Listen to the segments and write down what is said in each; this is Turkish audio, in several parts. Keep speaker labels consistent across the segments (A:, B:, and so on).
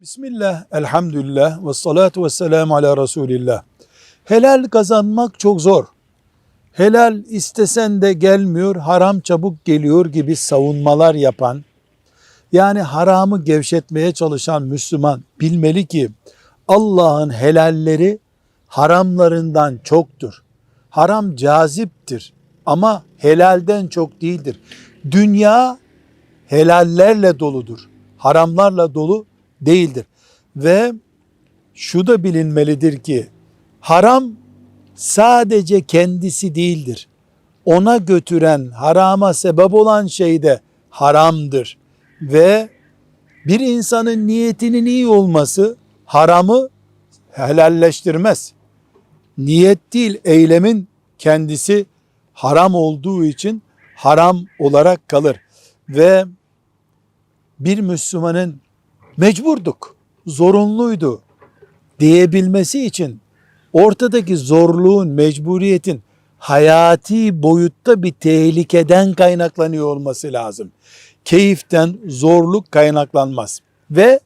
A: Bismillah, elhamdülillah ve salatu ve selamu ala Resulillah. Helal kazanmak çok zor. Helal istesen de gelmiyor, haram çabuk geliyor gibi savunmalar yapan, yani haramı gevşetmeye çalışan Müslüman bilmeli ki Allah'ın helalleri haramlarından çoktur. Haram caziptir ama helalden çok değildir. Dünya helallerle doludur. Haramlarla dolu değildir. Ve şu da bilinmelidir ki haram sadece kendisi değildir. Ona götüren, harama sebep olan şey de haramdır. Ve bir insanın niyetinin iyi olması haramı helalleştirmez. Niyet değil, eylemin kendisi haram olduğu için haram olarak kalır. Ve bir Müslümanın mecburduk, zorunluydu diyebilmesi için ortadaki zorluğun, mecburiyetin hayati boyutta bir tehlikeden kaynaklanıyor olması lazım. Keyiften zorluk kaynaklanmaz. Ve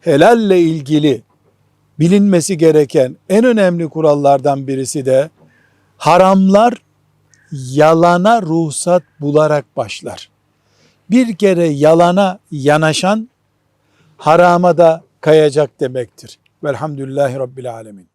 A: helalle ilgili bilinmesi gereken en önemli kurallardan birisi de haramlar yalana ruhsat bularak başlar. Bir kere yalana yanaşan harama da kayacak demektir. Velhamdülillahi Rabbil Alemin.